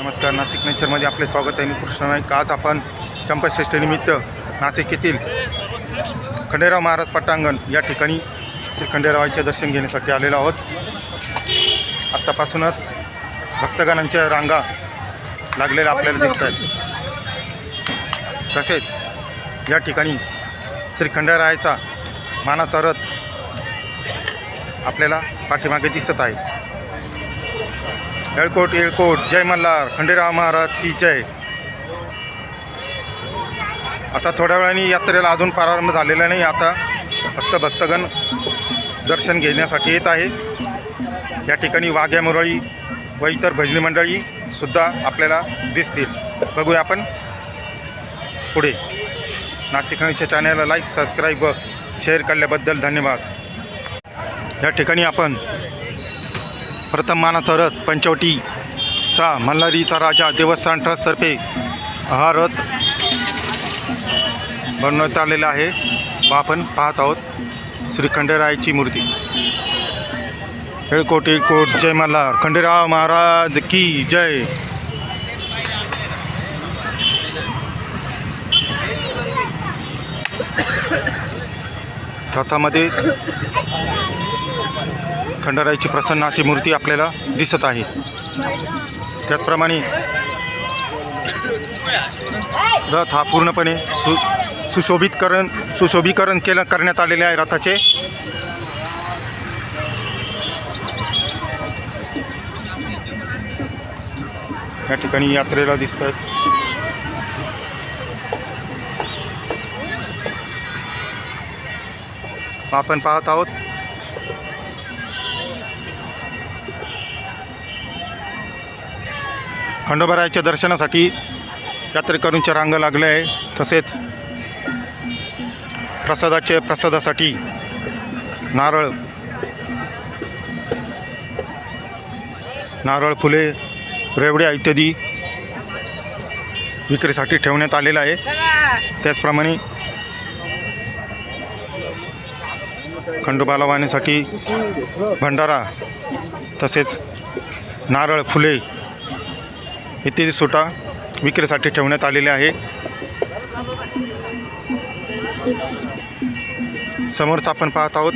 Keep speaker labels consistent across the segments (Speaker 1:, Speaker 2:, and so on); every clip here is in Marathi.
Speaker 1: नमस्कार नाशिक नेचरमध्ये आपले स्वागत आहे. मी कृष्ण नाईक. आज आपण चंपाषष्ठीनिमित्त नाशिक येथील खंडेराव महाराज पटांगण या ठिकाणी श्री खंडेरावांचे दर्शन घेण्यासाठी आलेलो आहोत. आत्तापासूनच भक्तगणांच्या रांगा लागलेल्या आपल्याला दिसत आहेत. तसेच या ठिकाणी श्री खंडेरायाचा मानाचा रथ आपल्याला पाठीमागे दिसत आहे. येळकोट येळकोट जय मल्हार खंडेराव महाराज की जय. आता थोड्या वेळाने यात्रेला अजून प्रारंभ झालेला नाही आता फक्त भक्तगण दर्शन घेण्यासाठी येत आहे. या ठिकाणी वाघ्या मुरळी व इतर भजनी मंडळी सुद्धा आपल्याला दिसतील. बघूया आपण. पुढे. नाशिक न्यूजच्या चॅनलला लाईक सबस्क्राईब व शेअर केल्याबद्दल धन्यवाद. या ठिकाणी आपण प्रथम मानाचा रथ पंचवटीचा मल्हारीचा राजा देवस्थान ट्रस्टतर्फे हा रथ बनवण्यात आलेला आहे. व आपण पाहत आहोत श्री खंडेरायाची मूर्ती. हेळकोटी कोट जय मल्हार खंडेराव महाराज की जय. रथामध्ये खंडरायाची प्रसन्न अशी मूर्ती आपल्याला दिसत आहे. त्याचप्रमाणे रथ हा पूर्णपणे सु सुशोभितकरण सुशोभीकरण केलं करण्यात आलेले आहे रथाचे. या ठिकाणी यात्रेला दिसत आहेत आपण पाहत आहोत खंडोबरायाच्या दर्शनासाठी यात्रेकरूंच्या रांगा लागल्या आहे. तसेच प्रसादाचे प्रसादासाठी नारळ नारळ फुले रेवड्या इत्यादी विक्रीसाठी ठेवण्यात आलेलं आहे. त्याचप्रमाणे खंडोबाला वाहण्यासाठी भंडारा तसेच नारळ फुले इत्यादी सुटा विक्रीसाठी ठेवण्यात आलेल्या आहे. समोरच आपण पाहत आहोत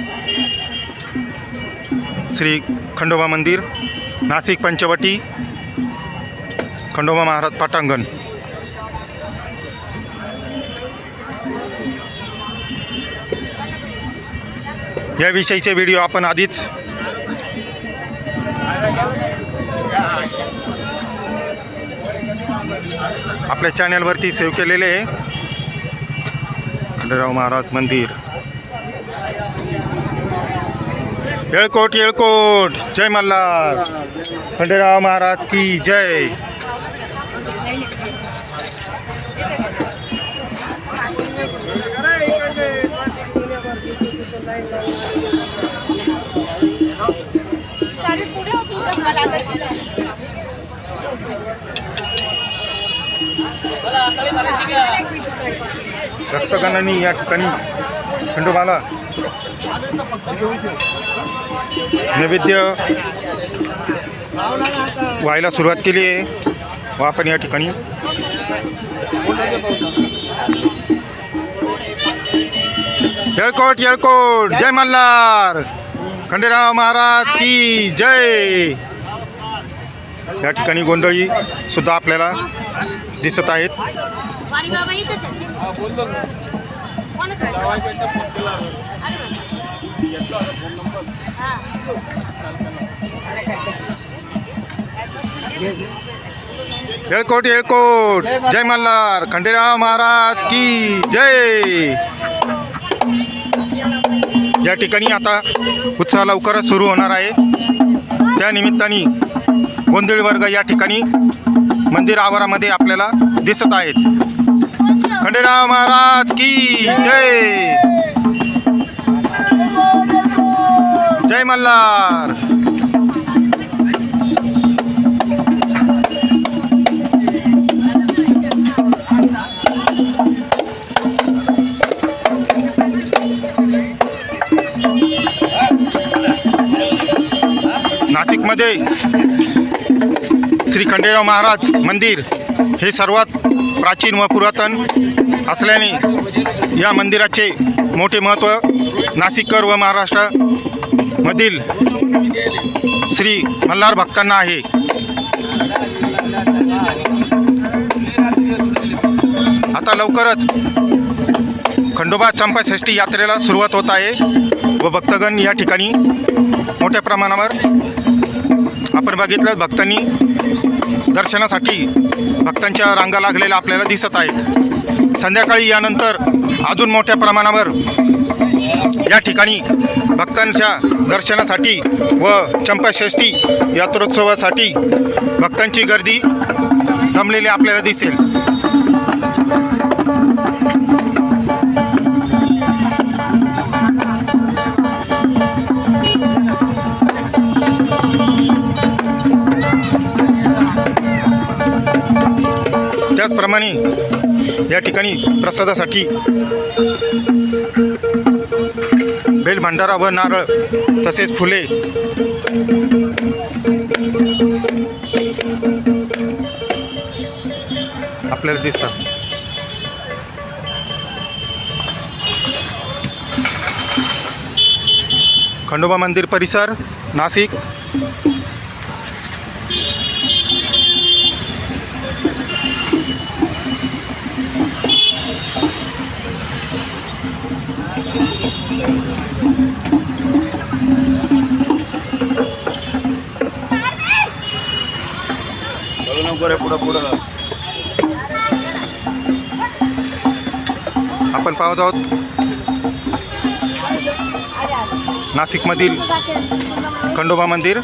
Speaker 1: श्री खंडोबा मंदिर नाशिक पंचवटी खंडोबा महाराज पाटांगण. याविषयीचे व्हिडिओ आपण आधीच आपल्या चॅनलवरती सेव्ह केलेले आहे. खंडेराव महाराज मंदिर. येळकोट येळकोट. जय मल्हार. खंडेराव महाराज की जय. रक्तगणांनी या ठिकाणी खंडोबाला नैवेद्य व्हायला सुरुवात केली आहे. व आपण या ठिकाणी येळकोट येळकोट जय मल्हार. खंडेराव महाराज की जय. या ठिकाणी गोंधळी सुद्धा आपल्याला दिसत आहेत.
Speaker 2: वाणी बाबा
Speaker 1: येळकोट येळकोट. जय मल्हार. खंडेराव महाराज की जय. या ठिकाणी आता उत्सव लवकरच सुरू होणार आहे. त्या निमित्ताने गोंधळी वर्ग या ठिकाणी मंदिर आवारामध्ये आपल्याला दिसत आहेत. खंडेराव महाराज की जय. जय मल्हार. नाशिकमध्ये श्री खंडेराव महाराज मंदिर हे सर्वात प्राचीन व पुरातन असल्याने या मंदिराचे मोठे महत्त्व नाशिककर व महाराष्ट्रामधील श्री मल्हार भक्तांना आहे. आता लवकरच खंडोबा चंपाषष्ठी यात्रेला सुरुवात होत आहे व भक्तगण या ठिकाणी मोठ्या प्रमाणावर आपण बघितलं भक्तांनी दर्शनासाठी भक्तांच्या रांगा लागलेल्या आपल्याला दिसत आहेत. संध्याकाळी यानंतर अजून मोठ्या प्रमाणावर या ठिकाणी भक्तांच्या दर्शनासाठी व चंपाषष्ठी यात्रोत्सवासाठी भक्तांची गर्दी जमलेली आपल्याला दिसेल. त्याचप्रमाणे या ठिकाणी प्रसादासाठी बेल भंडारा व नारळ तसेच फुले आपल्याला दिसतात. खंडोबा मंदिर परिसर नाशिक. आपण पाहत आहोत. नाशिकमधील खंडोबा मंदिर.